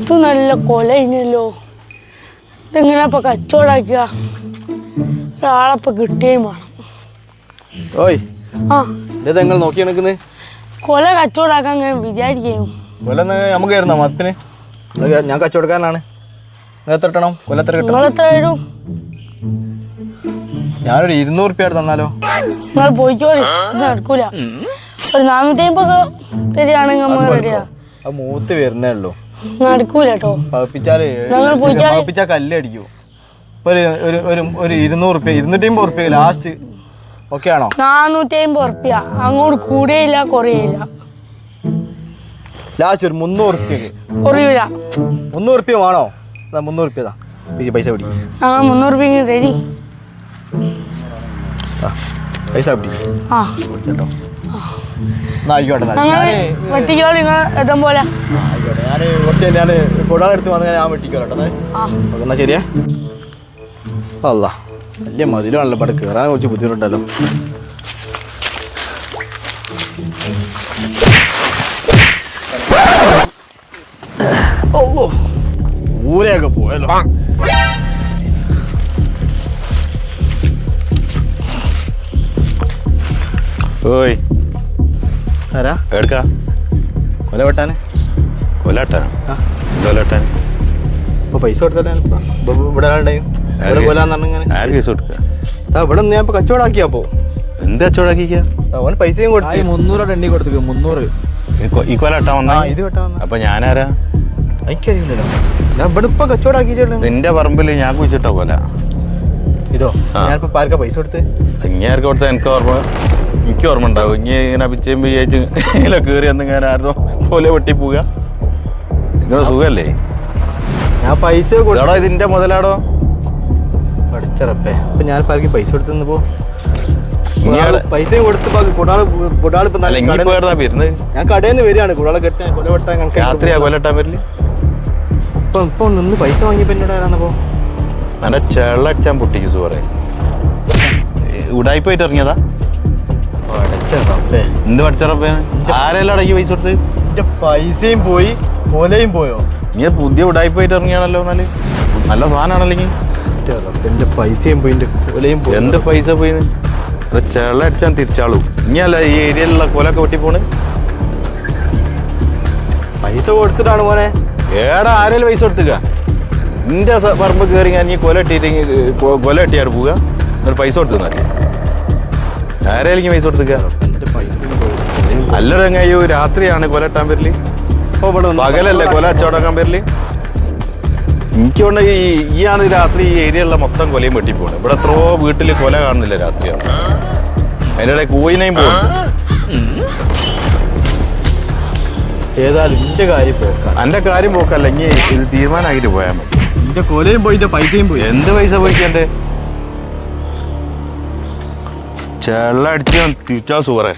ഇത് നല്ല കൊല ഇനല്ലോ ഇതെങ്ങനെ ഇപ്പൊ കച്ചവടാക്കുക ഒരാളെപ്പൊ കിട്ടുകയും വേണം. ഓയ് ആ. ഇത് നിങ്ങൾ നോക്കി നിൽക്കുന്നത് കൊല കച്ചവടാക്കാൻ അങ്ങനെ വിചാരിക്കും കൊല്ലന്ന് നമുക്ക് കയറുന്ന മത്തിന് ഞാൻ കച്ചവടക്കാരനാണ്. നിങ്ങൾ എത്ര കിട്ടണം? കൊല്ലം എത്ര കിട്ടണം? നിങ്ങൾ എത്ര തരും? ഞാനൊരു ഇരുന്നൂറ് റുപ്യ തന്നാലോ? നിങ്ങൾ പോയിക്കോളി ഇത് നടക്കൂല. ഒരു നാനൂറ്റി അമ്പത് തരികയാണെങ്കിൽ നമ്മൾ റെഡിയാ അത് മൂത്ത് വരുന്നേ ഉള്ളൂ. നടക്കൂല കേട്ടോ പഴപ്പിച്ചാൽ ഞങ്ങൾ പോയിച്ചാൽ പഴപ്പിച്ചാൽ ഒരു ഒരു ഒരു ഒരു ഇരുന്നൂറ് റുപ്യ ഇരുന്നൂറ്റി അമ്പത് റുപ്യ ലാസ്റ്റ്. ഓക്കെ ആണോ? നാനൂറ്റി അമ്പത് ഉറപ്പിയ. അങ്ങോട്ട് കൂടെയില്ല കുറയില്ല ലാസ്റ്റ് ഒരു മുന്നൂറ് റുപ്യക്ക് കുറയൂല മുന്നൂറ് റുപ്യ വേണോ അതാ മുന്നൂറ് പൈസ പിടി. ഞങ്ങൾ മുന്നൂറ് രൂപ തരി. ആ, പൈസ പിടി. ആ. നിങ്ങൾ എത്തും പോലെ. ആയിക്കോട്ടെ. ഞാൻ കുറച്ച് ഞാൻ കൂടാതെ എടുത്ത് വന്ന് ഞാൻ വെട്ടിക്കോട്ടെ എന്നാ. ആ. ഓക്കെ, എന്നാ ശരിയാ. അല്ല വലിയ മതിലാണല്ലോ പട കയറാൻ കുറച്ച് ബുദ്ധിമുട്ടുണ്ടല്ലോ. ഓ. ഊരെയൊക്കെ പോയല്ലോ. ഓയ്. ആരാ? എടുക്ക കൊല വെട്ടാന് ആ. കൊല്ലാട്ടാൻ ഇപ്പൊ പൈസ. ഇപ്പൊ ഇവിടെ ആളുണ്ടായും. ഇവിടെ കൊല്ലാന്ന് പറഞ്ഞിങ്ങനെ ആര് കേസ് കൊടുക്കുക ദാ ഇവിടെ നിന്ന് ഞാൻ ഇപ്പൊ കച്ചവടാക്കിയപ്പോ എന്ത് കച്ചവടാക്കിക്ക അവൻ പൈസയും കൊടുത്തു. മുന്നൂറ് എണ്ണി കൊടുത്തു മുന്നൂറ്. ഈ ആ വന്നാ? ഇത് വെട്ടാ വന്ന. അപ്പൊ ഞാനാരാ? എനിക്കറിയില്ലല്ലോ ഞാൻ ഇവിടെ ഇപ്പൊ കച്ചവടാക്കിയിട്ടുള്ളു നിന്റെ പറമ്പിൽ ഞാൻ കുഴിച്ചിട്ടോ കൊല. ഇതോ ഞാൻ ഞാനിപ്പോ പൈസ കൊടുത്ത്? ഇങ്ങനെ കൊടുത്ത? എനിക്ക് ഓർമ്മ എനിക്ക് ഓർമ്മ ഉണ്ടാവും. ഇനി ഇങ്ങനെ പിച്ചയും ഇതിലെ കയറി എന്തെങ്കിലും ആരോ പോലെ വെട്ടി പോവാ നിങ്ങളുടെ സുഖല്ലേ? ഞാൻ പൈസ കൊടുത്തു ഇതിന്റെ മുതലാടോ? പഠിച്ചറപ്പേ. അപ്പൊ ഞാൻ പാർക്ക് പൈസ കൊടുത്തു പോ. പൈസയും കൊടുത്ത് കുടാൾ ഇപ്പൊ നല്ല ഇങ്ങനെ ഞാൻ കടയിൽ നിന്ന് വരികയാണ്. കുടാളെ കെട്ടാൻ കൊല വെട്ടാൻ കണക്ക് രാത്രിയാ കൊല്ലട്ടാൻ വരില്ല ഇപ്പൊ ഇപ്പൊ നിന്ന് പൈസ വാങ്ങിയപ്പോ എന്നോട് ആരാന്നപ്പോ എന്റെ ചെള്ളടിച്ചാൻ പൊട്ടിക്ക് സുഹറേ. ഉടായി പോയിട്ട് ഇറങ്ങിയതാ? എന്ത് പഠിച്ചറപ്പേ? ആരെല്ലാം അടക്കി പൈസ കൊടുത്ത്? എന്റെ പൈസയും പോയി കൊലയും പോയോ? നീ പുതിയ ഉടായി പോയിട്ട് ഇറങ്ങിയാണല്ലോ എന്നാൽ. നല്ല സാധനമാണല്ലെങ്കിൽ എന്റെ പൈസയും പോയി എന്റെ കൊലയും പോയി. എന്ത് പൈസ പോയി? ചെള്ളടിച്ചാൻ തിരിച്ചാളൂ. ഇനിയല്ല ഈ ഏരിയയിലുള്ള കൊലൊക്കെ വെട്ടി പോണ്. പൈസ കൊടുത്തിട്ടാണ് മോനെ. ഏടാ ആരെങ്കിലും പൈസ കൊടുത്തുക. നിന്റെ പറമ്പ് കയറി ഞാൻ നീ കൊല ഇട്ടിട്ടെങ്കിൽ കൊല ഇട്ടിയാണ് പോവുക. എന്നിട്ട് പൈസ കൊടുത്തു ആരെങ്കിലും പൈസ കൊടുത്തുക എന്റെ പൈസയും പോയി കൊലയും പോയി. അല്ല രാത്രിയാണ് കൊല വന്ന്. പകലല്ലേ കൊല അച്ചോടാക്കാൻ പേരിൽ. എനിക്ക് കൊണ്ട് ഈ ആണ് രാത്രി ഈ ഏരിയയിലുള്ള മൊത്തം കൊലയും വെട്ടിപ്പോണ് ഇവിടെ എത്രയോ വീട്ടിൽ കൊല കാണുന്നില്ല രാത്രിയാണ്. അതിന്റെ ഇടയിൽ കോയിനെയും പോകും ഏതായാലും എന്റെ കാര്യം കാര്യം പോക്കല്ല ഇനി ഇത് തീരുമാനമാക്കിട്ട് പോയാൽ മതി. എന്റെ കൊലയും പോയി എന്റെ പൈസയും പോയി. എന്ത് പൈസ പോയിക്കണ്ടേ? ചെള്ള അടിച്ച് ഞാൻ തിരിച്ചാ സുഹറേ